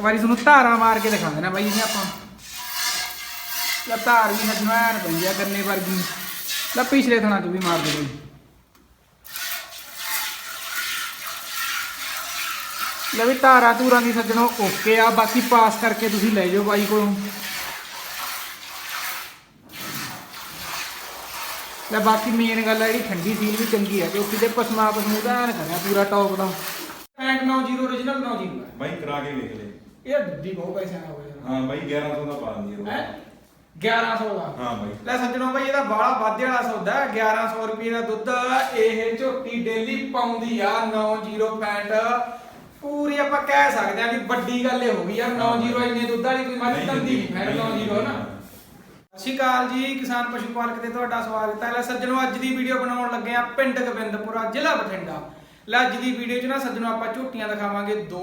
ਇੱਕ ਵਾਰੀ ਤੁਹਾਨੂੰ ਧਾਰਾਂ ਮਾਰ ਕੇ ਦਿਖਾ ਦੇਣਾ ਬਾਈ ਇਹਨੇ ਆਪਾਂ। ਲੈ ਧਾਰ ਵੀ ਐਨ ਪਈ ਆ ਗੰਨੇ ਵਰਗੀ। ਲੈ ਪਿਛਲੇ ਥਣਾ ਚ ਵੀ ਮਾਰ ਦੇ ਬਾਈ। ਲੈ ਵੀ ਧਾਰਾਂ ਧੂਰਾਂ ਦੀ ਸੱਜਣੋ ਓਕੇ ਆ ਬਾਕੀ ਪਾਸ ਕਰਕੇ ਤੁਸੀਂ ਲੈ ਜਾਓ ਬਾਈ ਕੋਲੋਂ। ਲੈ ਬਾਕੀ ਮੇਨ ਗੱਲ ਹੈ ਜਿਹੜੀ ਠੰਡੀ ਸੀਲ ਵੀ ਚੰਗੀ ਹੈ ਕਿਉਂਕਿ ਤੇ ਪਸਮਾ ਪਸਮੂ ਦਾ ਐਨ ਕਰਿਆ ਪੂਰਾ ਟੌਪ ਦਾ। ਪੈਂਟ 90 origignal 90 ਹੈ ਬਾਈ ਕਰਾ ਕੇ ਵੇਖ ਲੈ। ਇਹ ਦਿੱਦੀ ਬਹੁਤ ਪੈਸੇ ਆ ਹੋਏ ਹਾਂ ਬਾਈ 1100 ਦਾ ਪਾ ਦਿੰਦੀ ਹੈ? ਹੈ 1100 ਦਾ? ਹਾਂ ਬਾਈ। ਲੈ ਸੱਜਣੋ ਬਾਈ ਇਹਦਾ ਬਾਲਾ ਵਾਧੇ ਵਾਲਾ ਸੌਦਾ ਹੈ। 1100 ਰੁਪਏ ਦਾ ਦੁੱਧ ਇਹ ਝੋਟੀ ਡੇਲੀ ਪਾਉਂਦੀ ਆ 90 ਪੂਰੀ ਆਪਾਂ ਕਹਿ ਸਕਦੇ ਆ ਵੀ ਵੱਡੀ ਗੱਲ ਇਹ ਹੋ ਗਈ ਯਾਰ 90 ਇੰਨੇ ਦੁੱਧ ਵਾਲੀ ਕੋਈ ਮੱਝ ਦੰਦੀ ਨਹੀਂ ਫੈਟ 90 ਨਾ ਸਤਿ ਸ਼੍ਰੀ ਅਕਾਲ ਜੀ ਕਿਸਾਨ ਪਸ਼ੂ ਪਾਲਕ ਤੇ ਤੁਹਾਡਾ ਸਵਾਗਤ ਹੈ। ਲੈ ਸੱਜਣੋ ਅੱਜ ਦੀ ਵੀਡੀਓ ਬਣਾਉਣ ਲੱਗੇ ਆ ਪਿੰਡ ਗੋਬਿੰਦਪੁਰਾ ਜ਼ਿਲ੍ਹਾ ਬਠਿੰਡਾ। ਲੈ ਅੱਜ ਦੀ ਵੀਡੀਓ 'ਚ ਨਾ ਸੱਜਣੋ ਆਪਾਂ ਝੋਟੀਆਂ ਦਿਖਾਵਾਂਗੇ ਦੋ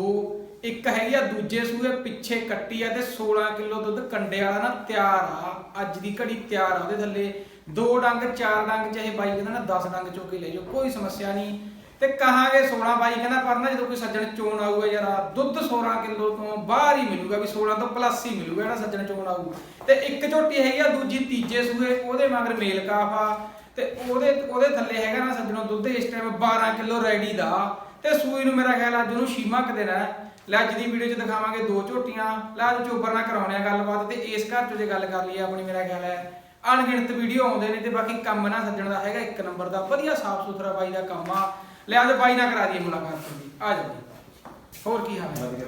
ਇੱਕ ਹੈਗੀ ਆ, ਦੂਜੇ ਸੂਏ ਪਿੱਛੇ ਕੱਟੀ ਆ ਤੇ 16 ਕਿਲੋ ਦੁੱਧ ਕੰਡੇ ਵਾਲਾ ਨਾ ਤਿਆਰ ਆ। ਅੱਜ ਦੀ ਘੜੀ ਤਿਆਰ ਆ ਉਹਦੇ ਥੱਲੇ। ਦੋ ਡੰਗ, ਚਾਰ ਡੰਗ ਚਾਹੇ ਬਾਈ ਕਹਿੰਦਾ ਨਾ 10 ਡੰਗ ਚੋ ਕੇ ਲੈ ਜਾਓ, ਕੋਈ ਸਮੱਸਿਆ ਨਹੀਂ। ਤੇ ਕਹਾਂਗੇ 16 ਬਾਈ ਕਹਿੰਦਾ ਪਰ ਨਾ ਜਦੋਂ ਕੋਈ ਸੱਜਣ ਚੋਣ ਆਊਗਾ ਯਾਰ ਦੁੱਧ 16 ਕਿਲੋ ਤੋਂ ਬਾਹਰ ਹੀ ਮਿਲੂਗਾ, ਵੀ 16 ਤੋਂ ਪਲੱਸ ਹੀ ਮਿਲੂਗਾ ਜਿਹੜਾ ਸੱਜਣ ਚੋਣ ਆਊ। ਤੇ ਇੱਕ ਝੋਟੀ ਹੈਗੀ ਆ, ਦੂਜੀ ਤੀਜੇ ਸੂਏ ਉਹਦੇ ਮਗਰ ਮੇਲ ਕਾਫ ਆ। ਤੇ ਉਹਦੇ ਉਹਦੇ ਥੱਲੇ ਹੈਗਾ ਨਾ ਸੱਜਣੋ ਦੁੱਧ, ਇਸ ਟਾਈਮ 12 ਕਿਲੋ ਰੈਡੀ ਦਾ। ਤੇ ਸੂਈ ਨੂੰ ਮੇਰਾ ਖਿਆਲ ਅੱਜ ਉਹਨੂੰ ਛੀਮਾ ਕਦੇ ਦੇਣਾ ਲੈ ਅੱਜ ਦੀ ਵੀਡੀਓ 'ਚ ਦਿਖਾਵਾਂਗੇ ਦੋ ਝੋਟੀਆਂ। ਲੈ ਅੱਜ ਚੋਬਰ ਨਾਲ ਕਰਾਉਣੇ ਆ ਗੱਲਬਾਤ ਤੇ ਇਸ ਘਰ 'ਚ ਜੇ ਗੱਲ ਕਰ ਲਈਏ ਆਪਣੀ ਮੇਰਾ ਖਿਆਲ ਹੈ ਅਣਗਿਣਤ ਵੀਡੀਓ ਆਉਂਦੇ ਨੇ ਤੇ ਬਾਕੀ ਕੰਮ ਨਾ ਸੱਜਣ ਦਾ ਹੈਗਾ ਇੱਕ ਨੰਬਰ ਦਾ। ਵਧੀਆ ਸਾਫ਼ ਸੁਥਰਾ ਬਾਈ ਦਾ ਕੰਮ ਆ। ਲੈ ਅੱਜ ਬਾਈ ਨਾਲ ਕਰਾ ਦਈਏ ਮੁਲਾਕਾਤ ਤੁਹਾਡੀ। ਆ ਜਾਓ ਜੀ। ਹੋਰ ਕੀ ਹਾਲ ਹੈ? ਵਧੀਆ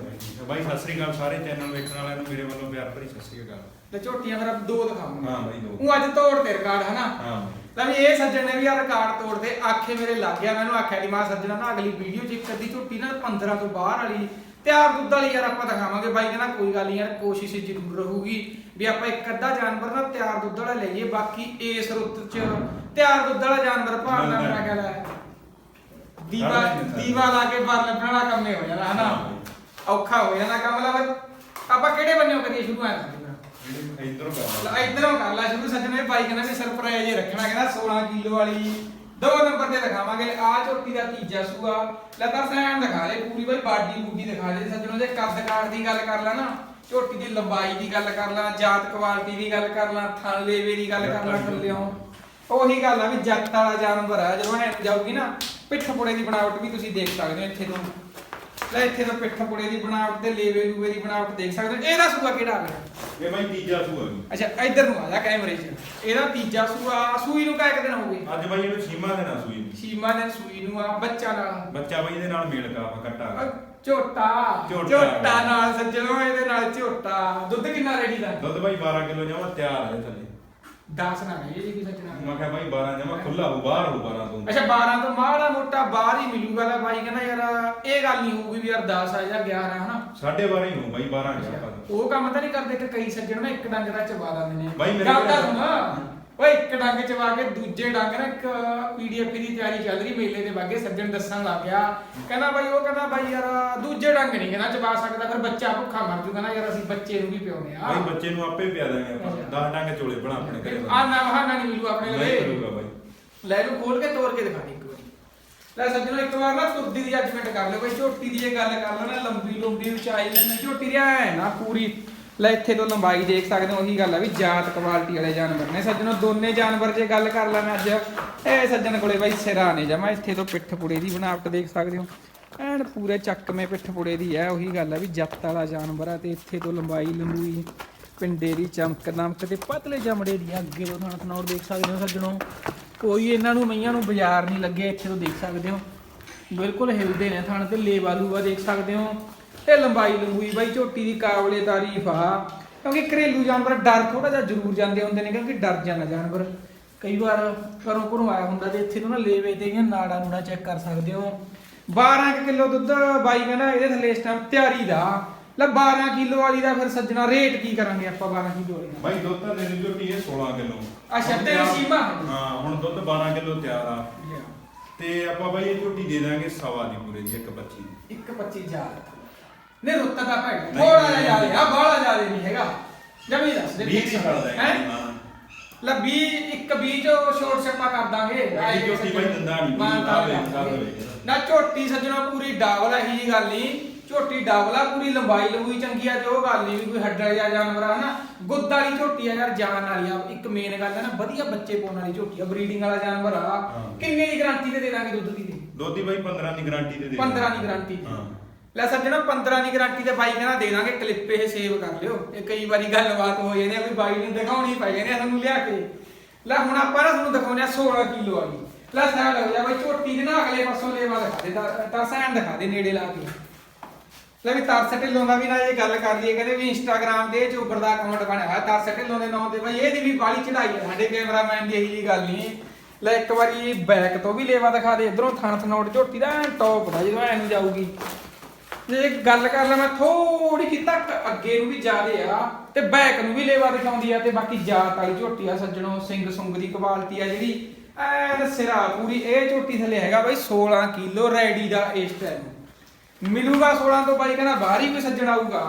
ਬਾਈ ਹੈ। ਸਤਿ ਸ੍ਰੀ ਅਕਾਲ ਸਾਰੇ ਚੈਨਲ ਵੇਖਣ ਵਾਲਿਆਂ ਨੂੰ ਮੇਰੇ ਵੱਲੋਂ ਪਿਆਰ ਭਰੀ ਸਤਿ ਸ੍ਰੀ ਅਕਾਲ। ਤੇ ਝੋਟੀਆਂ ਮੇਰਾ ਦੋ ਦਿਖਾਵਾਂਗੇ। ਹਾਂ ਬਾਈ ਦੋ। ਉਹ ਅੱਜ ਤੋੜ ਤੇ ਰਿਕਾਰਡ ਹਨਾ? ਹਾਂ ਲੈ ਵੀ ਇਹ ਸੱਜਣ ਨੇ ਵੀ ਆ ਰਿਕਾਰਡ ਤੋੜਦੇ ਆਖੇ ਮੇਰੇ ਲੱਗ ਗਿਆ। ਮੈਨੂੰ ਆਖਿਆ ਦੀ ਮਾਂ ਸੱਜਣਾ ਨਾ ਅਗਲੀ ਵੀਡੀਓ 'ਚ ਇੱਕ ਅੱਧੀ ਝੋਟੀ ਨਾ 15 ਤੋਂ ਬਾਹਰ ਵਾਲੀ ਤਿਆਰ ਦੁੱਧ ਵਾਲੀ ਯਾਰ ਆਪਾਂ ਦਿਖਾਵਾਂਗੇ ਬਾਈ ਕਹਿੰਦਾ ਕੋਈ ਗੱਲ ਨਹੀਂ ਯਾਰ ਕੋਸ਼ਿਸ਼ ਜ਼ਰੂਰ ਰਹੂਗੀ ਵੀ ਆਪਾਂ ਇੱਕ ਅੱਧਾ ਜਾਨਵਰ ਨਾ ਤਿਆਰ ਦੁੱਧ ਵਾਲਾ ਲਈਏ ਬਾਕੀ ਇਸ ਰੁੱਤ 'ਚ ਤਿਆਰ ਦੁੱਧ ਵਾਲਾ ਜਾਨਵਰ ਭਾਲਦਾ ਮੇਰਾ ਖਿਆਲ ਹੈ। ਦੀਵਾ ਦੀਵਾ ਲਾ ਕੇ ਬਾਹਰ ਲੱਭਣ ਵਾਲਾ ਕੰਮ ਨਹੀਂ ਹੋ ਜਾਣਾ ਹਨਾ? ਔਖਾ ਹੋ ਜਾਣਾ ਕੰਮ ਲਾ ਆਪਾਂ ਕਿਹੜੇ ਬੰਨਿਓ ਕਰੀਏ ਸ਼ੁਰੂ ਆ ਇਧਰੋਂ ਕਰ ਲੈ। ਇਧਰੋਂ ਕਰ ਲੈ ਸ਼ੁਰੂ ਸੱਜਣੇ ਬਾਈ ਕਹਿੰਦਾ ਵੀ ਸਰਪ੍ਰਾਈਜ਼ ਹੀ ਰੱਖਣਾ ਕਹਿੰਦਾ 16 ਕਿਲੋ ਵਾਲੀ ਦੋ ਨੰਬਰ ਤੇ ਦਿਖਾਵਾਂਗੇ ਆ ਝੋਟੀ ਦਾ ਤੀਜਾ ਸੂਆ। ਲੈ ਤਾਂ ਸੈਨ ਦਿਖਾ ਲੈ ਪੂਰੀ ਬਾਈ ਬਾਡੀ ਬੂਡੀ ਦਿਖਾ ਲੈ ਸੱਜਣੋ ਜੇ ਕੱਦ ਕਾਠ ਦੀ ਗੱਲ ਕਰ ਲਾ ਨਾ ਝੋਟੀ ਦੀ ਲੰਬਾਈ ਦੀ ਗੱਲ ਕਰ ਲਾ ਜਾਤ ਕੁਆਲਿਟੀ ਦੀ ਗੱਲ ਕਰ ਲਾ ਥਣ ਲੇਵੇ ਦੀ ਗੱਲ ਕਰ ਲਾ ਥੱਲਿਓਂ ਉਹੀ ਗੱਲ ਆ ਵੀ ਜੱਟ ਵਾਲਾ ਜਾਨਵਰ ਆ ਜਦੋਂ ਐ ਜਾਊਗੀ ਨਾ ਪਿੱਠ ਪੁੜੇ ਦੀ ਬਣਾਵਟ ਵੀ ਤੁਸੀਂ ਦੇਖ ਸਕਦੇ ਹੋ ਇੱਥੇ ਤੋਂ। ਲੈ ਇੱਥੇ ਤੋਂ ਪਿੱਠ ਪੁੜੇ ਦੀ ਬਣਾਵਟ ਤੇ ਲੇਵੇ ਲੂਵੇ ਦੀ ਬਣਾਵਟ ਦੇਖ ਸਕਦੇ ਹੋ। ਇਹਦਾ ਸੂਆ ਕਿਹੜਾ ਆ ਗਿਆ? ਇਹ ਬਾਈ ਤੀਜਾ ਸੂਆ ਅੱਛਾ ਇੱਧਰ ਨੂੰ ਆ ਜਾ ਕੈਮਰੇ 'ਚ। ਇਹਦਾ ਤੀਜਾ ਸੂਆ ਸੂਈ ਨੂੰ ਕਾਇਕ ਦਿਨ ਹੋ ਗਏ ਅੱਜ ਬਾਈ ਇਹਨੂੰ ਸੀਮਾ ਦੇ ਨਾਲ ਸੂਈ ਸ਼ੀਮਾ ਨੇ ਸੂਈ ਨੂੰ ਆ ਬੱਚਾ ਨਾਲ। ਬੱਚਾ ਬਾਈ ਦੇ ਨਾਲ ਮੇਲ ਕਾ ਕੱਟਾ ਅਹ ਝੋਟਾ। ਝੋਟਾ। ਝੋਟਾ ਨਾਲ ਸੱਜਣੋ ਇਹਦੇ ਨਾਲ ਝੋਟਾ। ਦੁੱਧ ਕਿੰਨਾ ਰੈਡੀ ਦਾ? ਦੁੱਧ ਬਾਈ 12 ਕਿਲੋ ਜਮਾ ਤਿਆਰ ਹੈ ਥੱਲੇ। 10 ਨਾ ਹੈ ਜੀ ਕੀ ਸੱਜਣਾ। ਮੈਂ ਕਿਹਾ ਬਾਈ 12 ਜਮਾ ਖੁੱਲਾ ਹੋ ਬਾਹਰ ਹੋ 12 ਤੋਂ। ਅੱਛਾ 12 ਤੋਂ ਮਾੜਾ ਮੋਟਾ ਬਾਹਰ ਹੀ ਮਿਲੂਗਾ ਲੈ ਬਾਈ ਕਹਿੰਦਾ ਯਾਰ ਇਹ ਗੱਲ ਨਹੀਂ ਹੋਊਗੀ ਵੀ ਯਾਰ 10 ਆ ਜਾਂ 11 ਆ ਹਨਾ? ਸਾਢੇ 12 ਹੀ ਹੋ ਬਾਈ 12 ਗਿਆ ਆਪਾਂ ਉਹ ਕੰਮ ਤਾਂ ਨਹੀਂ ਕਰਦੇ ਕਿ ਕਈ ਸੱਜਣ ਨਾ ਇੱਕ ਡੰਗ ਦਾ ਚਬਾ ਦਿੰਦੇ ਨੇ। ਬਾਈ ਮੇਰੇ ਗੱਲ ਤਾਂ ਸੁਣ। ਓਏ ਇੱਕ ਡੰਗ ਚਬਾ ਕੇ ਦੂਜੇ ਡੰਗ ਨਾ ਇੱਕ ਪੀਡੀਐਫ ਦੀ ਤਿਆਰੀ ਚੱਲ ਰਹੀ ਮੇਲੇ ਦੇ ਬਾਗੇ ਸੱਜਣ ਦੱਸਣ ਲੱਗ ਗਿਆ। ਕਹਿੰਦਾ ਬਾਈ ਉਹ ਕਹਿੰਦਾ ਬਾਈ ਯਾਰ ਦੂਜੇ ਡੰਗ ਨਹੀਂ ਕਹਿੰਦਾ ਚਬਾ ਸਕਦਾ ਫਿਰ ਬੱਚਾ ਭੁੱਖਾ ਮਰ ਜੂ ਕਹਿੰਦਾ ਯਾਰ ਅਸੀਂ ਬੱਚੇ ਨੂੰ ਵੀ ਪਿਆਉਂਦੇ ਆ ਬਾਈ ਬੱਚੇ ਨੂੰ ਆਪੇ ਪਿਆ ਦਾਂਗੇ ਆਪਾਂ। ਅੱਛਾ। 10 ਡੰਗ ਚੋਲੇ ਬਣਾ ਆਪਣੇ ਘਰੇ ਆ ਨਾ ਬਹਾਨਾ ਨਹੀਂ ਮਿਲੂ ਆਪਣੇ ਲਵੇ ਲੈ ਨੂੰ ਖੋਲ ਕੇ ਤੋੜ ਕੇ ਦਿਖਾ ਦੇ। ਲੈ ਸੱਜਣੋ, ਇੱਕ ਵਾਰ ਨਾ ਤੁਰਦੀ ਦੀ ਜੱਜਮੈਂਟ ਕਰ ਲਿਓ ਬਈ, ਝੋਟੀ ਦੀ ਇਹ ਗੱਲ ਕਰ ਲਓ ਨਾ, ਲੰਬੀ ਲੰਬੀ ਉਚਾਈ ਦੀ ਝੋਟੀ ਦੀ, ਐ ਨਾ ਪੂਰੀ। ਲੈ ਇੱਥੇ ਤੋਂ ਲੰਬਾਈ ਦੇਖ ਸਕਦੇ ਹੋ, ਉਹੀ ਗੱਲ ਆ ਵੀ ਜਾਤ ਕੁਆਲਿਟੀ ਵਾਲੇ ਜਾਨਵਰ ਨੇ। ਸੱਜਣੋ, ਦੋਨੇ ਜਾਨਵਰ ਜੇ ਗੱਲ ਕਰ ਲਾਂ ਮੈਂ ਅੱਜ, ਇਹ ਸੱਜਣ ਕੋਲੇ ਬਾਈ ਸਿਰਾ ਨੇ ਜਮਾ, ਇੱਥੇ ਤੋਂ ਪਿੱਠ ਪੁੜੇ ਦੀ ਬਣਾਵਟ ਦੇਖ ਸਕਦੇ ਹੋ। ਐਨ ਪੂਰੇ ਚੱਕਵੇਂ ਪਿੱਠ ਪੁੜੇ ਦੀ ਹੈ ਉਹੀ ਗੱਲ ਆ ਵੀ ਜੱਤ ਵਾਲਾ ਜਾਨਵਰ ਆ ਤੇ ਇੱਥੇ ਤੋਂ ਲੰਬਾਈ ਲੰਬੂਈ ਪਿੰਡੇ ਦੀ ਚਮਕ ਦਮਕ ਤੇ ਪਤਲੇ ਚਮੜੇ ਦੀਆਂ ਅੱਗੇ ਤੋਂ ਥਣ ਥਣੌਰ ਦੇਖ ਸਕਦੇ ਹੋ ਸੱਜਣੋ, ਕੋਈ ਇਹਨਾਂ ਨੂੰ ਮਈਆਂ ਨੂੰ ਬਾਜ਼ਾਰ ਨਹੀਂ ਲੱਗੇ, ਇੱਥੇ ਤੋਂ ਦੇਖ ਸਕਦੇ ਹੋ। ਬਿਲਕੁਲ ਹਿਲਦੇ ਨੇ ਥਣ ਤੇ ਲੇਵਾ ਲੂਆ ਦੇਖ ਸਕਦੇ ਹੋ। ਤੇ ਲੰਬਾਈ ਲੰਬੂਈ ਬਾਈ, ਝੋਟੀ ਦੀ ਕਾਬਲੇ ਤਾਰੀਫ ਆ। ਕਿਉਂਕਿ ਘਰੇਲੂ ਜਾਨਵਰ ਡਰ ਥੋੜਾ ਜਿਹਾ ਜ਼ਰੂਰ ਜਾਂਦੇ ਹੁੰਦੇ ਨੇ, ਕਿਉਂਕਿ ਡਰ ਜਾਂਦਾ ਜਾਨਵਰ। ਕਈ ਵਾਰ ਘਰੋਂ ਘਰੋਂ ਆਇਆ ਹੁੰਦਾ ਤੇ ਇੱਥੇ ਤੋਂ ਨਾ ਲੇਵੇ ਤੇ ਜਾਂ ਨਾੜਾ ਨੂੜਾ ਚੈੱਕ ਕਰ ਸਕਦੇ ਹੋ। 12 ਕਿਲੋ ਦੁੱਧ ਬਾਈ ਕਹਿੰਦਾ ਇਹਦੇ ਥੱਲੇ ਇਸ ਟਾਈਮ ਤਿਆਰੀ ਦਾ। ਲੈ 12 ਕਿਲੋ ਵਾਲੀ ਦਾ ਫਿਰ ਸੱਜਣਾ ਰੇਟ ਕੀ ਕਰਾਂਗੇ ਆਪਾਂ 12 ਕਿਲੋ ਵਾਲੀ ਦਾ? ਬਾਈ ਦੁੱਧ ਤਾਂ ਦੇਣੀ ਝੋਟੀ ਹੈ 16 ਕਿਲੋ। ਅੱਛਾ, ਤੇ ਸੀਮਾ? ਹਾਂ। ਹੁਣ ਦੁੱਧ 12 ਕਿਲੋ ਤਿਆਰ ਆ। ਤੇ ਆਪਾਂ ਬਾਈ ਇਹ ਝੋਟੀ ਦੇ ਦਾਂਗੇ ਸਵਾ ਦੀ ਪੂਰੇ ਦੀ 125 ਦੀ। ਇੱਕ 25 ਹਜ਼ਾਰ ਨੇ ਰੁੱਤਾ ਦਾ ਭੈਣ ਨਹੀਂ, ਥੋੜਾ ਜਿਹਾ ਨਹੀਂ, ਜ਼ਿਆਦਾ ਆ ਬਾਹਲਾ ਜ਼ਿਆਦਾ ਨਹੀਂ ਹੈਗਾ। ਜਮੀ ਦੱਸ ਦੇ 20 ਛੱਡ ਦਾਂਗੇ ਹੈਂ? ਹਾਂ ਲੈ 20 ਇੱਕ 20 ਚੋਂ ਛੋਟ ਛੱਪਾ ਕਰ ਦਾਂਗੇ। ਝੋਟੀ ਬਾਈ ਦਿੰਦਾ ਨੀ, ਮਾਨ ਵੀਹ ਤਾਨ ਦਾ ਕਰ ਦੇ, ਦਾਂਗੇ। ਦਾ ਦੇ। ਨਾ ਝੋਟੀ ਸੱਜਣਾ ਪੂਰੀ ਡਾਵਲ ਹੈ ਜੀ ਗੱਲ ਨਹੀਂ ਝੋਟੀ ਡਬਲਾ ਪੂਰੀ ਲੰਬਾਈ ਲੰਬੂਈ ਚੰਗੀ ਆ ਤੇ ਉਹ ਗੱਲ ਨਹੀਂ ਵੀ ਕੋਈ ਹੱਡਾ ਜਾਂ ਜਾਨਵਰ ਆ ਹਨਾ? ਗੁੱਦ ਵਾਲੀ ਝੋਟੀ ਆ ਯਾਰ ਜਾਨ ਵਾਲੀ ਆ। ਇੱਕ ਮੇਨ ਗੱਲ ਹੈ ਨਾ ਵਧੀਆ ਬੱਚੇ ਪਾਉਣ ਵਾਲੀ ਝੋਟੀ ਆ ਬਰੀਡਿੰਗ ਵਾਲਾ ਜਾਨਵਰ ਆ। ਹਾਂ। ਕਿੰਨੇ ਦੀ ਗਾਰੰਟੀ ਤੇ ਦੇ ਦਾਂਗੇ ਦੁੱਧ ਦੀ? ਦੇ ਦੋਦੀ ਬਾਈ 15 ਦੀ ਗਾਰੰਟੀ ਤੇ ਦੇ 15 ਦੀ। ਗਾਰੰਟੀ ਹਾਂ। ਲੈ ਸੱਜਣਾ 15 ਦੀ ਗਾਰੰਟੀ ਤੇ ਬਾਈ ਕਹਿੰਦਾ ਦੇ ਦਾਂਗੇ ਕਲਿੱਪ ਇਹ ਸੇਵ ਕਰ ਲਿਓ। ਇਹ ਕਈ ਵਾਰੀ ਗੱਲਬਾਤ ਹੋ ਜਾਂਦੀ ਆ ਵੀ ਬਾਈ ਨੂੰ ਦਿਖਾਉਣੀ ਪੈ ਜਾਂਦੀ ਆ ਸਾਨੂੰ ਲਿਆ ਕੇ। ਲੈ ਹੁਣ ਆਪਾਂ ਨਾ ਤੁਹਾਨੂੰ ਦਿਖਾਉਂਦੇ ਆ 16 ਕਿਲੋ ਵਾਲੀ। ਲੈ ਸਾਹ ਲੱਗ ਜਾ ਬਾਈ ਝੋਟੀ ਦੇ ਨਾ ਅਗਲੇ ਪਾਸੋਂ ਲੈਵਾ ਦਿਖਾ ਦੇ ਤਾਂ- ਤਾਂ ਸੈਨ ਦਿਖਾ ਦੇ ਨੇੜੇ ਲਾ ਕੇ। ਲੈ ਵੀ ਤਰਸ ਢਿੱਲੋਂ ਦਾ ਵੀ ਨਾ ਇਹ ਗੱਲ ਕਰ ਲਈਏ, ਕਹਿੰਦੇ ਵੀ ਇੰਸਟਾਗ੍ਰam ਤੇ ਚੋਬਰ ਦਾ ਅਕਾਊਂਟ ਬਣਿਆ ਹੋਇਆ, ਤਰਸ ਢਿੱਲੋਂ ਦੇ ਨਾਮ ਤੇ ਬਾਈ ਇਹਦੀ ਵੀ ਬਾਲੀ ਚੜਾਈ ਹੈ ਸਾਡੇ ਕੈਮਰਾਮੈਨ ਦੀ, ਇਹੀ ਜੀ ਗੱਲ ਨਹੀਂ। ਲੈ ਇੱਕ ਵਾਰੀ ਬੈਕ ਤੋਂ ਵੀ ਲੇਵਾ ਦਿਖਾ ਦੇ, ਇਧਰੋਂ ਥਣ ਥਨੋਟ ਝੋਟੀ ਦਾ ਟੌਪ ਦਾ, ਜਦੋਂ ਐ ਨੂੰ ਜਾਊਗੀ। ਜੇ ਗੱਲ ਕਰ ਲਾਂ ਥੋੜੀ ਜਿਹੀ ਤੱਕ ਅੱਗੇ ਨੂੰ ਵੀ ਜਾਦੇ ਆ, ਤੇ ਬੈਕ ਨੂੰ ਵੀ ਲੇਵਾ ਦਿਖਾਉਂਦੀ ਆ, ਤੇ ਬਾਕੀ ਜਾਤ ਵਾਲੀ ਝੋਟੀ ਆ, ਸੱਜਣੋ, ਸਿੰਘ ਸੁੰਗ ਦੀ ਕੁਆਲਿਟੀ ਆ ਜਿਹੜੀ, ਐਨ ਸਿਰਾ ਪੂਰੀ, ਇਹ ਝੋਟੀ ਥੱਲੇ ਹੈਗਾ ਬਾਈ 16 ਕਿਲੋ ਰੈਡੀ ਦਾ ਇਸ ਟਾਈਮ ਮਿਲੂਗਾ 16 ਤੋਂ ਬਾਈ ਕਹਿੰਦਾ ਬਾਹਰ ਹੀ ਕੋਈ ਸੱਜਣ ਆਊਗਾ।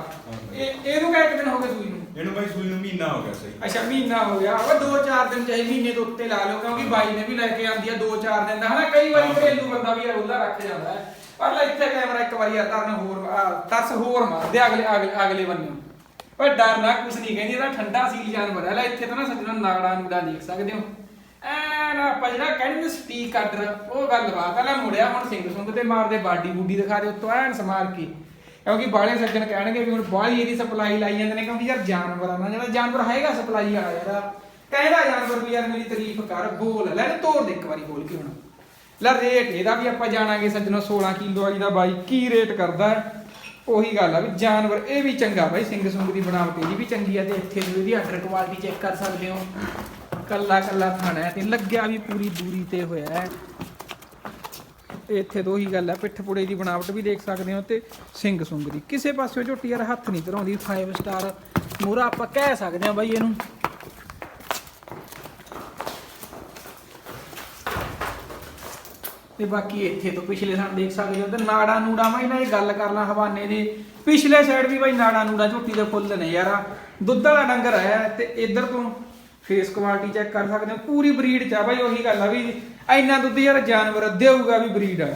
ਇਹ ਇਹਨੂੰ ਕਿੰਨੇ ਦਿਨ ਹੋ ਗਏ ਸੂਈ ਨੂੰ? ਇਹਨੂੰ ਬਾਈ ਸੂਈ ਨੂੰ ਮਹੀਨਾ ਹੋ ਗਿਆ ਸਹੀ। ਅੱਛਾ ਮਹੀਨਾ ਹੋ ਗਿਆ। ਉਹ 2-4 ਦਿਨ ਚਾਹੇ ਮਹੀਨੇ ਤੋਂ ਉੱਤੇ ਲਾ ਲਓ ਕਿਉਂਕਿ ਬਾਈ ਨੇ ਵੀ ਲੈ ਕੇ ਆਂਦੀ ਆ 2-4 ਦਿਨ ਦਾ। ਹਨਾ ਕਈ ਵਾਰੀ। ਘਰੇਲੂ ਬੰਦਾ ਵੀ ਉਹਦਾ ਰੱਖ ਜਾਂਦਾ ਹੈ। ਪਰ ਲੈ ਇੱਥੇ ਕੈਮਰਾ ਇੱਕ ਵਾਰੀ ਆ ਤਰਨ ਹੋਰ ਤਰਸ ਹੋਰ ਮਾਰਦੇ ਅਗਲੇ ਅਗਲੇ ਅਗਲੇ ਬੰਨੇ ਪਰ ਡਰ ਨਾ ਕੁਛ ਨਹੀਂ ਕਹਿੰਦੀ ਇਹਦਾ ਠੰਡਾ ਸੀਲ ਜਾਨਵਰ ਹੈ। ਲੈ ਇੱਥੇ ਤਾਂ ਨਾ ਸੱਜਣਾ ਨਾੜਾ ਨੂੜਾ ਦੇਖ ਸਕਦੇ ਹੋ। ਐਨ ਆਪਾਂ ਜਿਹੜਾ ਕਹਿੰਦੇ ਨੇ ਆਰਡਰ ਉਹ ਗੱਲ ਆ। ਲੈ ਮੁੜਿਆ ਹੁਣ ਸਿੰਘ ਸੁੰਗ ਤੇ ਮਾਰਦੇ ਬਾਡੀ ਬੂਡੀ ਦਿਖਾ ਦੇ ਉੱਤੋਂ, ਐਨ ਸਮਾਰ ਕੇ। ਕਿਉਂਕਿ ਬਾਲੇ ਸੱਜਣ ਕਹਿਣਗੇ ਵੀ ਹੁਣ ਬਾਹਲੀ ਇਹਦੀ ਸਪਲਾਈ ਲਾਈ ਜਾਂਦੇ ਨੇ, ਕਿਉਂਕਿ ਯਾਰ ਜਾਨਵਰ ਆ ਨਾ, ਜਿਹੜਾ ਜਾਨਵਰ ਹੈਗਾ ਸਪਲਾਈ ਵਾਲਾ ਜਿਹੜਾ, ਕਹਿੰਦਾ ਜਾਨਵਰ ਵੀ ਯਾਰ ਮੇਰੀ ਤਾਰੀਫ ਕਰ, ਬੋਲ। ਲੈ ਤੋੜ ਦੇ ਇੱਕ ਵਾਰੀ ਬੋਲ ਕੇ ਹੁਣ। ਲੈ ਰੇਟ ਇਹਦਾ ਵੀ ਆਪਾਂ ਜਾਣਾਂਗੇ ਸੱਜਣੋ 16 ਕਿਲੋ ਵਾਲੀ ਦਾ ਬਾਈ ਕੀ ਰੇਟ ਕਰਦਾ ਉਹੀ ਗੱਲ ਆ ਵੀ ਜਾਨਵਰ, ਇਹ ਵੀ ਚੰਗਾ ਬਾਈ, ਸਿੰਘ ਸੁੰਗ ਦੀ ਬਣਾਵਟ ਇਹਦੀ ਵੀ ਚੰਗੀ ਆ ਤੇ ਇੱਥੇ ਵੀ ਇਹਦੀ ਆਰਡਰ ਕੁਆਲਿਟੀ ਚੈੱਕ ਕਰ ਸਕਦੇ ਹੋ। ਕੱਲਾ ਕੱਲਾ ਥਾਣਾ ਹੈ ਤੇ ਲੱਗਿਆ ਵੀ ਪੂਰੀ ਦੂਰੀ ਤੇ ਹੋਇਆ ਹੈ। ਇੱਥੇ ਤੋਂ ਉਹੀ ਗੱਲ ਹੈ, ਪਿੱਠ ਪੁੜੇ ਦੀ ਬਣਾਵਟ ਵੀ ਦੇਖ ਸਕਦੇ ਹੋ ਤੇ ਸਿੰਘ ਸੁੰਗ ਦੀ। ਕਿਸੇ ਪਾਸਿਓਂ ਝੋਟੀ ਯਾਰ ਹੱਥ ਨਹੀਂ ਧਰਾਉਂਦੀ 5 ਸਟਾਰ ਮੂਰਾ ਆਪਾਂ ਕਹਿ ਸਕਦੇ ਹਾਂ ਬਾਈ ਇਹਨੂੰ। ਤੇ ਬਾਕੀ ਇੱਥੇ ਤੋਂ ਪਿਛਲੇ ਸਾਈਡ ਦੇਖ ਸਕਦੇ ਹੋ ਤੇ ਨਾੜਾ ਨੂੜਾ ਮੈਂ ਇਹਨਾਂ ਦੀ ਗੱਲ ਕਰ ਲਾਂ ਹਵਾਨੇ ਦੀ। ਪਿਛਲੇ ਸਾਈਡ ਵੀ ਬਾਈ ਨਾੜਾ ਨੂੜਾ ਝੋਟੀ ਦੇ ਫੁੱਲ ਨੇ ਯਾਰ। ਦੁੱਧ ਵਾਲਾ ਡੰਗਰ ਹੈ ਤੇ ਇੱਧਰ ਤੋਂ ਫੇਸ ਕੁਆਲਿਟੀ ਚੈੱਕ ਕਰ ਸਕਦੇ ਹੋ, ਪੂਰੀ ਬਰੀਡ ਚ ਆ ਬਾਈ, ਉਹੀ ਗੱਲ ਆ ਵੀ ਇੰਨਾ ਦੁੱਧ ਯਾਰ ਜਾਨਵਰ ਦੇਊਗਾ ਵੀ ਬਰੀਡ ਆ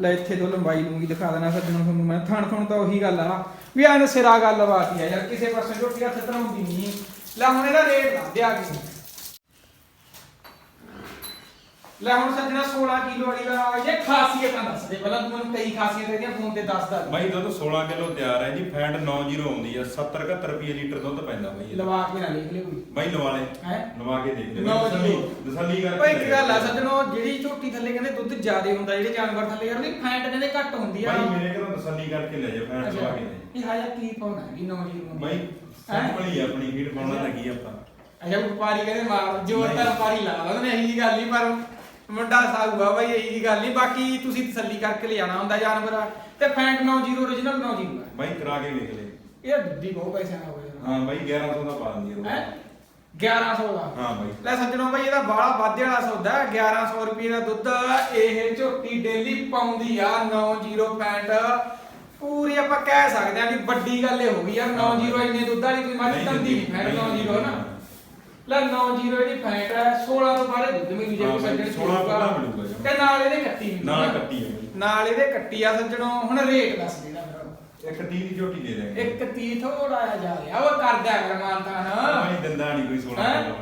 ਲੈ ਇੱਥੇ ਤੋਂ ਲੰਬਾਈ ਲੂੰਗੀ ਦਿਖਾ ਦੇਣਾ, ਸੱਜਣੋ ਤੁਹਾਨੂੰ ਮੈਂ, ਥਣ ਥਣ ਤਾਂ ਉਹੀ ਗੱਲ ਆ ਵੀ ਐਨ ਸਿਰਾ ਗੱਲ ਬਾਤ ਆ ਯਾਰ, ਕਿਸੇ ਪਾਸੇ ਝੋਟੀ ਹੱਥ ਧਰਾਉਂਦੀ ਨਹੀਂ। ਲੈ ਹੁਣ ਇਹਦਾ ਰੇਟ ਦੱਸ ਦਿਆ ਕਿਸੇ ਲੈ ਹੁਣ ਸੱਜਣਾ 16 ਕਿਲੋ ਵਾਲੀ ਦਾ ਇਹ ਖਾਸੀਅਤਾਂ ਦੱਸ ਦੇ ਪਹਿਲਾਂ ਤੂੰ ਮੈਨੂੰ ਕਈ ਖਾਸੀਅਤਾਂ ਇਹਦੀਆਂ ਫੋਨ ਤੇ ਦੱਸਦਾ ਬਾਈ ਦੁੱਧ 16 ਕਿਲੋ ਤਿਆਰ ਹੈ ਜੀ ਫੈਟ 90 ਆਉਂਦੀ ਆ 70 71 ਰੁਪਏ ਲੀਟਰ ਦੁੱਧ ਪੈਂਦਾ ਬਾਈ ਇਹਦਾ। ਲਵਾ ਕੇ ਨਾ ਲਿਖ ਲਿਓ ਕੋਈ। ਬਾਈ ਲਵਾ ਲੈ। ਹੈ? ਲਵਾ ਕੇ ਦੇਖ ਲੈ। ਨੌ ਤਸੱਲੀ ਜ਼ੀਰੋ। ਤਸੱਲੀ ਕਰਕੇ ਭਾਈ ਇੱਕ ਗੱਲ ਆ ਸੱਜਣੋ ਜਿਹੜੀ ਝੋਟੀ ਥੱਲੇ ਕਹਿੰਦੇ ਦੁੱਧ ਜ਼ਿਆਦੇ ਹੁੰਦਾ ਜਿਹੜੇ ਜਾਨਵਰ ਥੱਲੇ ਯਾਰ ਉਹਦੀ ਫੈਟ ਕਹਿੰਦੇ ਘੱਟ ਹੁੰਦੀ ਆ। ਬਾਈ ਮੇਰੇ ਘਰੋਂ ਤਸੱਲੀ ਕਰਕੇ ਲੈ ਜਾ ਫੈਟ ਲਵਾ ਕੇ ਲੈ ਜਾ। ਇਹ ਹਾਇਆ ਕੀ ਪਾਉਣਾ ਵੀ ਨੌ ਜੀ ਨੂੰ ਬਾਈ ਸਿੰਪਲ ਹੀ ਆ ਆਪਣੀ ਫੀਡ ਪਾਉਣਾ ਲੱਗੀ ਆਪਾਂ। ਅੱਛਾ ਵਪਾਰੀ ਕਹਿੰਦੇ ਮਾਰ ਜੋਰ ਤਾਂ ਵਪਾਰੀ ਲਾ ਲੈਂਦੇ ਨੇ ਇਹੀ ਜੀ ਗੱਲ ਨਹੀਂ ਪਰ ਮੁੰਡਾ ਸਾਊਗਾ ਬਾਈ ਇਹੀ ਜੀ ਗੱਲ ਨਹੀਂ ਬਾਕੀ ਤੁਸੀਂ ਤਸੱਲੀ ਕਰਕੇ ਲਿਆਣਾ ਹੁੰਦਾ ਜਾਨਵਰ। ਤੇ ਫੈਂਟ 90 origignal 90 ਹੈ ਬਾਈ ਕਰਾ ਕੇ ਵੇਖ ਲੈ। ਇਹ ਦਿੱਦੀ ਬਹੁਤ ਪੈਸੇ ਨਾਲ ਹੋ ਜਾਣਾ ਹਾਂ ਬਾਈ 1100 ਦਾ ਪਾ ਦਿੰਦੀ ਹੈ? ਆ 1100 ਦਾ? ਹਾਂ ਬਾਈ। ਲੈ ਸੱਜਣੋ ਬਾਈ ਇਹਦਾ ਬਾਲਾ ਵਾਧੇ ਵਾਲਾ ਸੌਦਾ ਹੈ। 1100 ਰੁਪਏ ਦਾ ਦੁੱਧ ਇਹ ਝੋਟੀ ਡੇਲੀ ਪਾਉਂਦੀ ਆ 90 ਫੈਂਟ ਪੂਰੀ ਆਪਾਂ ਕਹਿ ਸਕਦੇ ਆ ਵੀ ਵੱਡੀ ਗੱਲ ਇਹ ਹੋ ਗਈ ਯਾਰ 90 ਇੰਨੇ ਦੁੱਧ ਵਾਲੀ ਕੋਈ ਨਹੀਂ ਤੰਦੀ ਨਹੀਂ ਫੈਂਟ 90 ਨਾ। ਲੈ 90 ਇਹਦੀ ਫੈਂਟ ਹੈ 16 ਤੋਂ ਬਾਅਦ ਦੁੱਧ ਮਿਲੂ ਜੇ ਹਾਂ ਬਾਈ, ਸੱਜਣ 16 ਪੀਊਗਾ। ਪੂਰਾ ਮਿਲੂਗਾ ਜੀ। ਤੇ ਨਾਲ ਇਹਦੇ ਕੱਟੀ ਮਿਲੂ ਨਾਲ ਨਾ। ਕੱਟੀ ਆ ਬਾਈ ਨਾਲ ਇਹਦੇ ਕੱਟੀ ਆ ਸੱਜਣੋ ਹੁਣ ਰੇਟ ਦੱਸ ਦੇਣਾ ਫਿਰ ਇੱਕ 30 ਦੀ ਝੋਟੀ ਦੇ ਦੇਗੇ ਇੱਕ ਤੀ ਥੋੜਾ ਜਿਹਾ ਜਾ ਰਿਹਾ ਉਹ ਕਰਦਾ ਕਰ ਮਾਨਤਾ ਨਾ ਬਾਈ ਦਿੰਦਾ ਨਹੀਂ ਕੋਈ 16 ਹੈਂ?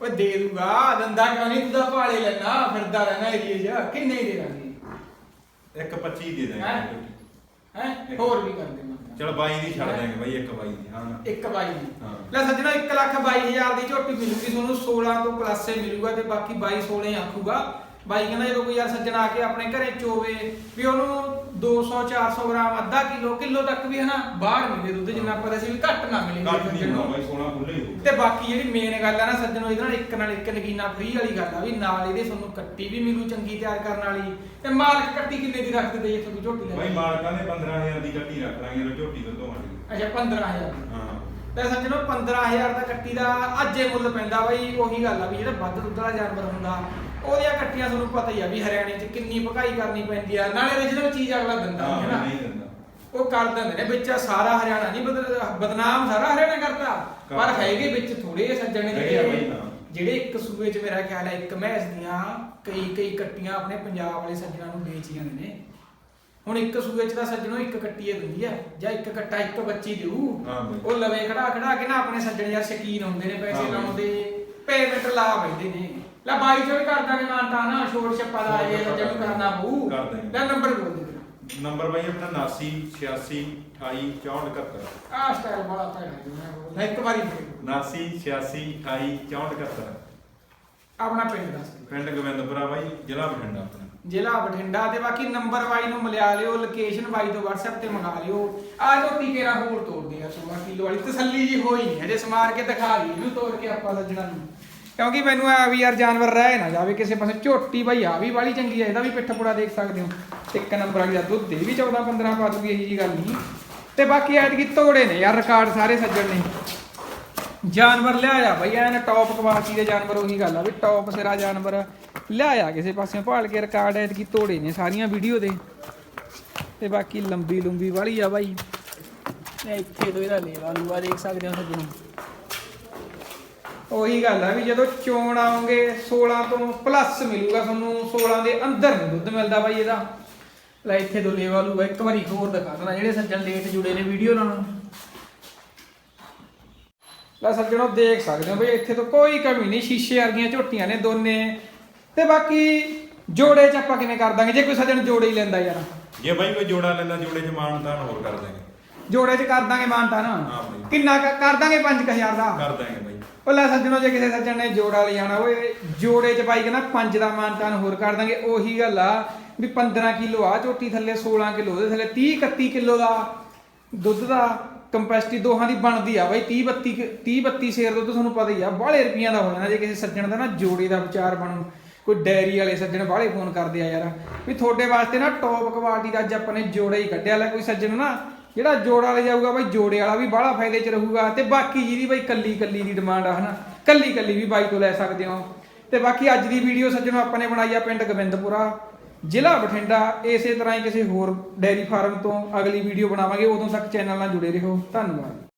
ਓਏ ਦੇ ਦੂਗਾ ਦੰਦਾ ਕਿਉਂ ਨਹੀਂ ਤੂੰ ਤਾਂ ਭਾਲੇ ਲੈਣਾ ਫਿਰਦਾ ਰਹਿਣਾ ਏਰੀਏ 'ਚ ਕਿੰਨੇ ਹੀ ਦੇ ਦਾਂਗੇ ਇੱਕ 25 ਦੇ ਦੇਗੇ ਹੈਂ? ਝੋਟੀ। ਹੈ ਹੋਰ ਵੀ ਕਰ ਦੇ ਮਾਨਤਾ ਚਲ ਬਾਈ ਦੀ ਛੱਡ ਦਾਂਗੇ ਬਾਈ ਇੱਕ ਬਾਈ ਦੀ ਹਾਂ। ਇੱਕ ਬਾਈ ਦੀ ਹਾਂ। ਲੈ ਸੱਜਣਾ 1 ਲੱਖ 22000 ਦੀ ਝੋਟੀ ਮਿਲੂਗੀ ਤੁਹਾਨੂੰ 16 ਤੋਂ ਪਲੱਸੇ ਮਿਲੂਗਾ ਤੇ ਬਾਕੀ 22 16 ਆਖੂਗਾ ਬਾਈ ਕਹਿੰਦਾ ਜਦੋਂ ਕੋਈ ਯਾਰ ਸੱਜਣ ਆ ਕੇ ਆਪਣੇ ਘਰੇ ਚੋਵੇ ਵੀ ਉਹਨੂੰ 200 400 ਗ੍ਰਾਮ ਅੱਧਾ ਕਿਲੋ ਕਿਲੋ ਤੱਕ ਵੀ ਹਨਾ ਬਾਹਰ ਮਿਲੇ ਦੁੱਧ ਜਿੰਨਾ ਆਪਾਂ ਦੱਸਿਆ ਵੀ ਘੱਟ ਨਾ ਮਿਲੇ ਘੱਟ ਨਹੀਂ ਸੱਜਣ ਨੂੰ। ਹੋਣਾ ਬਾਈ 16 ਖੁੱਲੇ ਹੀ ਹੋਊ ਤੇ ਬਾਕੀ ਜਿਹੜੀ ਮੇਨ ਗੱਲ ਆ ਨਾ ਸੱਜਣੋ ਇਹਦੇ ਨਾਲ ਇੱਕ ਨਾਲ ਇੱਕ ਨਗੀਨਾ ਫ੍ਰੀ ਵਾਲੀ ਗੱਲ ਆ ਵੀ ਨਾਲ ਇਹਦੇ ਤੁਹਾਨੂੰ ਕੱਟੀ ਵੀ ਮਿਲੂ ਚੰਗੀ ਤਿਆਰ ਕਰਨ ਵਾਲੀ ਤੇ ਮਾਲਕ ਕੱਟੀ ਕਿੰਨੇ ਦੀ ਰੱਖ ਦਿੰਦੇ ਜੇ ਤੁਹਾਨੂੰ ਝੋਟੀ ਲੈ ਬਾਈ? ਮਾਲਕਾਂ ਨੇ 15000 ਦੀ ਕੱਟੀ ਰੱਖ ਲਾਂਗੇ ਰੋ ਝੋਟੀ ਤੋਂ ਤੁਹਾਡੀ ਅੱਛਾ 15000 ਦੀ। ਹਾਂ ਤੇ ਸੱਜਣੋ 15000 ਦਾ ਕੱਟੀ ਦਾ ਅੱਜੇ ਮੁੱਲ ਪੈਂਦਾ ਬਾਈ ਉਹੀ ਗੱਲ ਆ ਵੀ ਜਿਹੜਾ ਵੱਧ ਦੁੱਧ ਵਾਲਾ ਜਾਨਵਰ ਹੁੰਦਾ ਉਹਦੀਆਂ ਕੱਟੀਆਂ ਤੁਹਾਨੂੰ ਪਤਾ ਹੀ ਆ ਵੀ ਹਰਿਆਣੇ 'ਚ ਕਿੰਨੀ ਭਕਾਈ ਕਰਨੀ ਪੈਂਦੀ ਆ ਨਾਲੇ original ਚੀਜ਼ ਅਗਲਾ ਦਿੰਦਾ ਨਹੀਂ ਹੈ ਨਾ ਨਹੀਂ ਦਿੰਦਾ ਉਹ ਕਰ ਦਿੰਦੇ ਨੇ ਵਿੱਚ ਸਾਰਾ ਹਰਿਆਣਾ ਨਹੀਂ ਬਦਲ- ਬਦਨਾਮ ਸਾਰਾ ਹਰਿਆਣਾ ਕਰਤਾ ਪਰ। ਹੈਗੇ ਵਿੱਚ ਥੋੜੇ ਸੱਜਣ ਹੈਗੇ ਆ ਬਈ ਜਿਹੜੇ ਤਾਂ। ਜਿਹੜੇ ਇੱਕ ਸੂਏ 'ਚ ਮੇਰਾ ਖਿਆਲ ਹੈ ਇੱਕ ਮੈਸ ਦੀਆਂ ਕਈ ਕਈ ਕੱਟੀਆਂ ਆਪਣੇ ਪੰਜਾਬ ਵਾਲੇ ਸੱਜਣਾਂ ਨੂੰ ਵੇਚ ਜਾਂਦੇ ਨੇ ਹੁਣ ਇੱਕ ਸੂਏ ਚ ਤਾਂ ਸੱਜਣੋ ਇੱਕ ਕੱਟੀਏ ਦਿੰਦੀ ਆ ਜਾਂ ਇੱਕ ਕੱਟਾ ਇੱਕ ਬੱਚੀ ਦੇਊ ਹਾਂ ਬਈ। ਉਹ ਲਵੇ ਖੜਾ ਖੜਾ ਕੇ ਨਾ ਆਪਣੇ ਸੱਜਣ ਯਾਰ ਸ਼ਕੀਨ ਹੁੰਦੇ ਨੇ ਹਾਂ ਪੈਸੇ ਬਈ। ਲਾਉਣ ਦੇ ਪੇਮੈਂਟ ਲਾ ਬੈਠੇ ਨੇ ਲੈ ਬਾਈ ਜੋ ਵੀ ਕਰ ਦਾਂਗੇ ਮਾਨਤਾ ਨਾ ਛੋੜ ਛੱਪਾ ਦਾ ਇਹ ਨੂੰ ਕਰਨਾ ਕਰ ਦਾਂਗੇ। ਲੈ ਨੰਬਰ ਬੋਲ ਦੇ ਨੰਬਰ ਬਾਈ ਆਪਣਾ 79 86 28 64 71 ਆ ਸਟਾਈਲ ਬੜਾ ਭੈੜਾ ਜੀ ਮੈਂ ਇੱਕ ਵਾਰੀ ਫੇਰ। 79 86 28 64 71 ਆਪਣਾ ਪਿੰਡ ਦੱਸ ਦਿਓ। ਪਿੰਡ ਗੋਬਿੰਦਪੁਰਾ ਬਾਈ ਜ਼ਿਲ੍ਹਾ ਬਠਿੰਡਾ ਆਪਣਾ। ਜ਼ਿਲ੍ਹਾ ਬਠਿੰਡਾ ਤੇ ਬਾਕੀ ਨੰਬਰ ਵਾਈ ਨੂੰ ਮਿਲਿਆ ਲਿਓ ਲੋਕੇਸ਼ਨ ਵਾਈ ਤੋਂ WhatsApp ਤੇ ਮੰਗਾ ਲਿਓ। ਆ ਜੋ ਟੀਕੇ ਨਾਲ ਹੋਰ ਤੋੜਦੇ ਆ 16 ਕਿਲੋ ਵਾਲੀ ਤਸੱਲੀ ਜੀ ਹੋਈ ਨਹੀਂ ਹਜੇ ਸਮਾਰ ਕੇ ਦਿਖਾ ਲਈ ਇਹਨੂੰ ਤੋੜ ਕੇ ਆਪਾਂ ਸੱਜਣਾ ਨੂੰ। ਕਿਉਂਕਿ ਮੈਨੂੰ ਆ ਵੀ ਯਾਰ ਜਾਨਵਰ ਰਹਿ ਨਾ ਜਾਵੇ ਕਿਸੇ ਪਾਸੇ। ਝੋਟੀ ਭਾਈ ਆ ਵੀ ਵਾਲੀ ਚੰਗੀ ਆ, ਇਹਦਾ ਵੀ ਪਿੱਠ ਪੁੜਾ ਦੇਖ ਸਕਦੇ ਹੋ। ਇੱਕ ਨੰਬਰ ਵਾਲੀ ਦਾ ਦੁੱਧ ਇਹ ਵੀ 14 15 ਪਾ ਦੂਗੀ, ਇਹੀ ਜੀ ਗੱਲ ਨਹੀਂ। ਤੇ ਬਾਕੀ ਐਤਕੀ ਤੋੜੇ ਨੇ ਯਾਰ ਰਿਕਾਰਡ ਸਾਰੇ ਸੱਜਣ ਨੇ। ਜਾਨਵਰ ਲਿਆਇਆ ਬਈ ਐਨ ਟੌਪ ਕੁਆਲਿਟੀ ਦੇ ਜਾਨਵਰ, ਉਹੀ ਗੱਲ ਆ ਵੀ ਟੌਪ ਸਿਰਾ ਜਾਨਵਰ। ਲਿਆਇਆ ਕਿਸੇ ਪਾਸਿਓਂ, ਭਾਲ ਕੇ ਰਿਕਾਰਡ ਐਤਕੀ ਤੋੜੇ ਨੇ ਸਾਰੀਆਂ ਵੀਡੀਓ ਦੇ। ਤੇ ਬਾਕੀ ਲੰਬੀ ਲੰਬੀ ਵਾਲੀ ਆ ਬਾਈ ਇੱਥੇ ਤੋਂ ਇਹਦਾ ਲੇਵਾ ਲੂਆ ਦੇਖ ਸਕਦੇ ਹੋ ਸੱਜਣੋ। ਉਹੀ ਗੱਲ ਆ ਵੀ ਜਦੋਂ ਚੋਣ ਆਉਂਗੇ 16 ਤੋਂ ਪਲੱਸ ਮਿਲੂਗਾ ਤੁਹਾਨੂੰ 16 ਦੇ ਅੰਦਰ ਨਹੀਂ ਦੁੱਧ ਮਿਲਦਾ ਬਾਈ ਇਹਦਾ। ਲੈ ਇੱਥੇ ਤੋਂ ਲੇਵਾ ਲੂਆ ਇੱਕ ਵਾਰੀ ਹੋਰ ਦਿਖਾ ਦੇਣਾ ਜਿਹੜੇ ਸੱਜਣ ਲੇਟ ਜੁੜੇ ਨੇ ਵੀਡੀਓ ਨਾਲ। ਲੈ ਸੱਜਣੋ ਦੇਖ ਸਕਦੇ ਹੋ ਬਈ ਇੱਥੇ ਤੋਂ ਕੋਈ ਕਮੀ ਨਹੀਂ ਸ਼ੀਸ਼ੇ ਵਰਗੀਆਂ ਝੋਟੀਆਂ ਨੇ ਦੋਨੇ। ਤੇ ਬਾਕੀ ਜੋੜੇ ਚ ਆਪਾਂ ਕਿਵੇਂ ਕਰ ਦਾਂਗੇ? ਜੇ ਕੋਈ ਸੱਜਣ ਜੋੜੇ ਹੀ ਲੈਂਦਾ ਯਾਰ। ਜੇ ਬਾਈ ਕੋਈ ਜੋੜਾ ਲੈਂਦਾ ਜੋੜੇ ਚ ਮਾਨਦਾਨ ਹੋਰ ਕਰ ਦਾਂਗੇ ਜੋੜੇ ਚ ਕਰ ਦਾਂਗੇ ਮਾਨਤਾ ਨਾ। ਹਾਂ ਬਈ। ਕਿੰਨਾ ਕਰ ਦਾਂਗੇ 5000 ਦਾ? ਕਰ ਦਾਂਗੇ ਬਾਈ। ਉਹ ਲੈ ਸੱਜਣੋ, ਜੇ ਕਿਸੇ ਸੱਜਣ ਨੇ ਜੋੜਾ ਲੈ ਜਾਣਾ ਓਏ ਜੋੜੇ ਚ ਪਾਈ ਕਹਿੰਦਾ ਪੰਜ ਦਾ ਮਾਨਤਾਨ ਹੋਰ ਕਰ ਦਾਂਗੇ, ਉਹੀ ਗੱਲ ਆ ਵੀ 15 ਕਿਲੋ ਆ ਝੋਟੀ ਥੱਲੇ 16 ਕਿਲੋ, ਉਹਦੇ ਥੱਲੇ 30 31 ਕਿਲੋ ਦਾ ਦੁੱਧ ਦਾ ਕੰਪੈਸਿਟੀ ਦੋਹਾਂ ਦੀ ਬਣਦੀ ਆ ਬਾਈ 30 32 ਕਿ- 30 32 ਸ਼ੇਰ ਦੁੱਧ ਤੁਹਾਨੂੰ ਪਤਾ ਹੀ ਆ, ਬਾਹਲੇ ਰੁਪਈਆਂ ਦਾ ਹੋ ਜਾਣਾ ਜੇ ਕਿਸੇ ਸੱਜਣ ਦਾ ਨਾ ਜੋੜੇ ਦਾ ਵਿਚਾਰ ਬਣੂ, ਕੋਈ ਡੈਰੀ ਵਾਲੇ ਸੱਜਣ ਬਾਹਲੇ ਫੋਨ ਕਰਦੇ ਆ ਯਾਰ, ਵੀ ਤੁਹਾਡੇ ਵਾਸਤੇ ਨਾ ਟੌਪ ਕੁਆਲਿਟੀ ਦਾ ਅੱਜ ਆਪਾਂ ਨੇ ਜੋੜਾ ਹੀ ਕੱਢਿਆ, ਲੈ ਕੋਈ ਸੱਜਣ ਨਾ ਜਿਹੜਾ ਜੋੜਾ ਲੈ ਜਾਊਗਾ ਬਾਈ ਜੋੜੇ ਵਾਲਾ ਵੀ ਬਾਹਲਾ ਫਾਇਦੇ 'ਚ ਰਹੂਗਾ ਤੇ ਬਾਕੀ ਜਿਹਦੀ ਬਾਈ ਕੱਲੀ ਕੱਲੀ ਦੀ ਡਿਮਾਂਡ ਆ ਹਨਾ, ਕੱਲੀ ਕੱਲੀ ਵੀ ਬਾਈ ਤੋਂ ਲੈ ਸਕਦੇ ਹੋ। ਤੇ ਬਾਕੀ ਅੱਜ ਦੀ ਵੀਡੀਓ ਸੱਜਣੋ ਆਪਾਂ ਨੇ ਬਣਾਈ ਆ ਪਿੰਡ ਗੋਬਿੰਦਪੁਰਾ, ਜ਼ਿਲ੍ਹਾ ਬਠਿੰਡਾ, ਇਸੇ ਤਰ੍ਹਾਂ ਹੀ ਕਿਸੇ ਹੋਰ ਡੈਰੀ ਫਾਰਮ ਤੋਂ ਅਗਲੀ ਵੀਡੀਓ ਬਣਾਵਾਂਗੇ, ਉਦੋਂ ਤੱਕ ਚੈਨਲ ਨਾਲ ਜੁੜੇ ਰਹੋ, ਧੰਨਵਾਦ।